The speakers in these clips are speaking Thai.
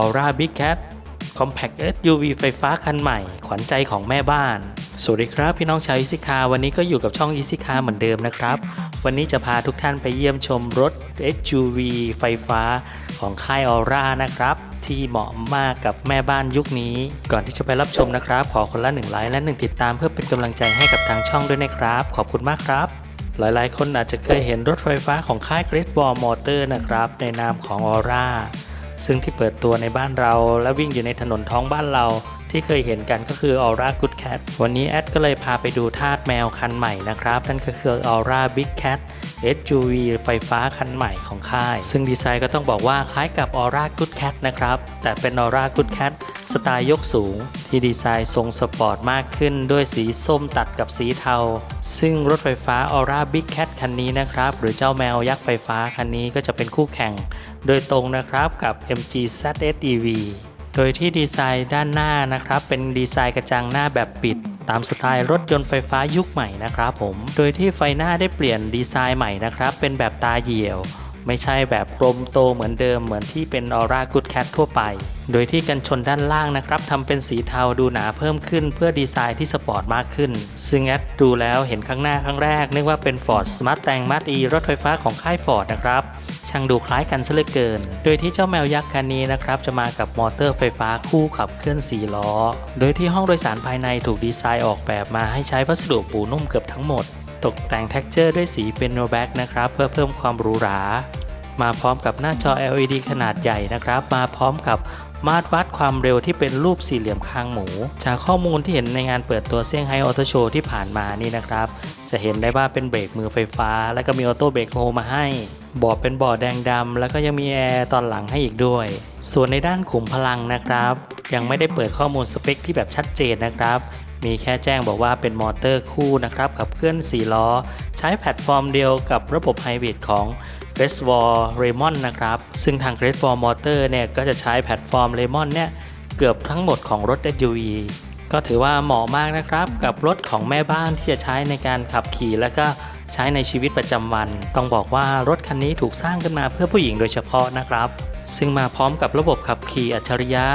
Aura Big Cat Compact SUV ไฟฟ้าคันใหม่ ขวัญใจของแม่บ้าน สวัสดีครับ พี่น้องชาวอิซิคาวันนี้ก็อยู่กับช่องอิซิคาเหมือนเดิมนะครับ วันนี้จะพาทุกท่านไปเยี่ยมชมรถ SUV ไฟฟ้าของค่าย Aura นะครับ ที่เหมาะมากกับแม่บ้านยุคนี้ ก่อนที่จะไปรับชมนะครับ ขอคนละ1ไลค์และ 1 ติดตามเพื่อเป็นกำลังใจให้กับทางช่องด้วยนะครับ ขอบคุณมากครับหลายๆ คนอาจจะเคยเห็นรถไฟฟ้าของค่าย Great Wall Motor นะครับ ในนามของ Aura ซึ่งที่เปิดตัวในบ้านเราและวิ่งอยู่ในถนนท้องบ้านเรา ที่เคยเห็นกันก็คือ Aura Good Cat วันนี้แอดก็เลยพาไปดูทาสแมวคันใหม่นะครับ นั่นก็คือ Aura Big Cat SUV ไฟฟ้าคันใหม่ของค่าย ซึ่งดีไซน์ก็ต้องบอกว่าคล้ายกับ Aura Good Cat นะครับ แต่เป็น Aura Good Cat สไตล์ยกสูง ที่ดีไซน์ทรงสปอร์ตมากขึ้น ด้วยสีส้มตัดกับสีเทา ซึ่งรถไฟฟ้า Aura Big Cat คันนี้นะครับ หรือเจ้าแมวยักษ์ไฟฟ้าคันนี้ก็จะเป็นคู่แข่ง โดยตรงนะครับกับ MG ZS EV โดยที่ดีไซน์ด้านหน้านะครับ เป็นดีไซน์กระจังหน้าแบบปิด ตามสไตล์รถยนต์ไฟฟ้ายุคใหม่นะครับผม โดยที่ไฟหน้าได้เปลี่ยนดีไซน์ใหม่นะครับ เป็นแบบตาเหี่ยว ไม่ใช่แบบกลมโตเหมือนเดิมเหมือนที่เป็น Aura Good Cat ทั่วไป โดยที่กันชนด้านล่างนะครับทำเป็นสีเทาดูหนาเพิ่มขึ้น เพื่อดีไซน์ที่สปอร์ตมากขึ้น ซึ่งแอดดูแล้วเห็นข้างหน้าครั้งแรกนึกว่าเป็น Ford Smart แตงมัด E รถไฟฟ้าของค่าย Ford นะครับช่างดูคล้ายกันซะเหลือเกิน โดยที่เจ้าแมวยักษ์คันนี้นะครับจะมากับมอเตอร์ไฟฟ้าคู่ขับเคลื่อน4ล้อ โดยที่ห้องโดยสารภายในถูกดีไซน์ออกแบบมาให้ใช้วัสดุปูนุ่มเกือบทั้งหมด ตกแต่ง t e x t อร์ด้วยสีเป็นโนแบ็กนะครับ เพื่อเพิ่มความหรูหรา มาพร้อมกับหน้าจอ LED ขนาดใหญ่นะครับ มาพร้อมกับมาตรวัดความเร็วที่เป็นรูปสี่เหลี่ยมคางหมู จากข้อมูลที่เห็นในงานเปิดตัวเซี่ยงไฮ้ออโตโชว์ที่ผ่านมานี่นะครับ จะเห็นได้ว่าเป็นเบรกมือไฟฟ้า แล้วก็มีออโต้เบรกโฮมาให้ บอร์ดเป็นบอร์ดแดงดำแล้วก็ยังมีแอร์ตอนหลังให้อีกด้วย ส่วนในด้านขุมพลังนะครับ ยังไม่ได้เปิดข้อมูลสเปคที่แบบชัดเจนนะครับ มีแค่แจ้งบอกว่าเป็นมอเตอร์คู่นะครับขับเคลื่อน 4 ล้อ ใช้แพลตฟอร์มเดียวกับระบบไฮบริดของ g r a c e w a l Raymond นะครับ ซึ่งทาง g r a c e w a l Motor เนี่ยก็จะใช้แพลตฟอร์ม Raymond เนี่ยเกือบทั้งหมดของรถ SUV ก็ถือว่าเหมาะมากนะครับกับรถของแม่บ้านที่จะใช้ในการขับขี่และก็ใช้ในชีวิตประจำวัน ต้องบอกว่ารถคันนี้ถูกสร้างขึ้นมาเพื่อผู้หญิงโดยเฉพาะนะครับ ซึ่งมาพร้อมกับระบบขับขี่อัจฉริยะ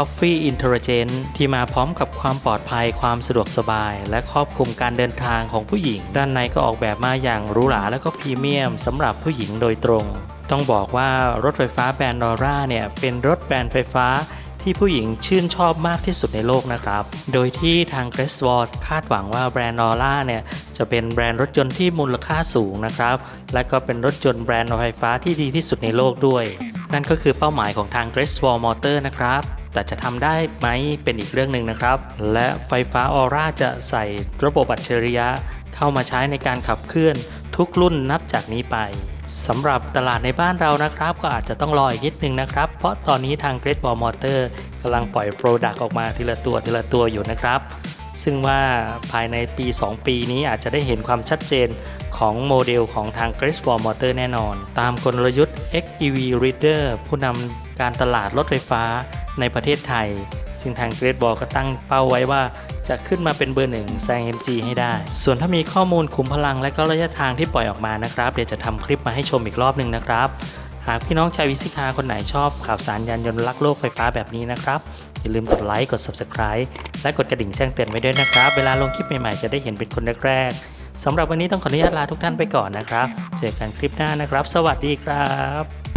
Coffee Intelligent ที่มาพร้อมกับความปลอดภัยความสะดวกสบาย และครอบคลุมการเดินทางของผู้หญิง ด้านในก็ออกแบบมาอย่างหรูหราและก็พรีเมียมสำหรับผู้หญิงโดยตรง ต้องบอกว่ารถไฟฟ้าแบรนด์ดอร่าเนี่ยเป็นรถแบรนด์ไฟฟ้าที่ผู้หญิงชื่นชอบมากที่สุดในโลกนะครับ โดยที่ทาง g r a c e w a l คาดหวังว่าแบรนด์ดอร่าเนี่ยจะเป็นแบรนด์รถยนต์ที่มูลค่าสูงนะครับ และก็เป็นรถยนต์แบรนด์ไฟฟ้าที่ดีที่สุดในโลกด้วย นั่นก็คือเป้าหมายของทาง g r a c e w a l Motor นะครับ แต่จะทำได้ไหมเป็นอีกเรื่องหนึ่งนะครับ และไฟฟ้าออร่าจะใส่ระบบอัจฉริยะ เข้ามาใช้ในการขับเคลื่อนทุกรุ่นนับจากนี้ไปสำหรับตลาดในบ้านเรานะครับ ก็อาจจะต้องรออีกนิดนึงนะครับ เพราะตอนนี้ทาง Great Wall Motor กำลังปล่อยโปรดักต์ออกมาทีละตัวทีละตัวอยู่นะครับ ซึ่งว่าภายในปี 2 ปีนี้อาจจะได้เห็นความชัดเจนของโมเดลของทาง Great Wall Motor แน่นอน ตามกลยุทธ์ XEV Reader ผู้นำ การตลาดรถไฟฟ้าในประเทศไทย ซึ่งทาง Great Wall ก็ตั้งเป้าไว้ว่า จะขึ้นมาเป็นเบอร์หนึ่งแซง MG ให้ได้ ส่วนถ้ามีข้อมูลคุมพลังและก็ระยะทางที่ปล่อยออกมานะครับ เดี๋ยวจะทำคลิปมาให้ชมอีกรอบหนึ่งนะครับ หากพี่น้องชาววิสิกาคนไหนชอบข่าวสารยานยนต์รักโลกไฟฟ้าแบบนี้นะครับ อย่าลืมกดไลค์กด Subscribe และกดกระดิ่งแจ้งเตือนไว้ด้วยนะครับ เวลาลงคลิปใหม่ๆจะได้เห็นเป็นคนแรกๆสำหรับวันนี้ต้องขออนุญาตลาทุกท่านไปก่อนนะครับ เจอกันคลิปหน้านะครับ สวัสดีครับ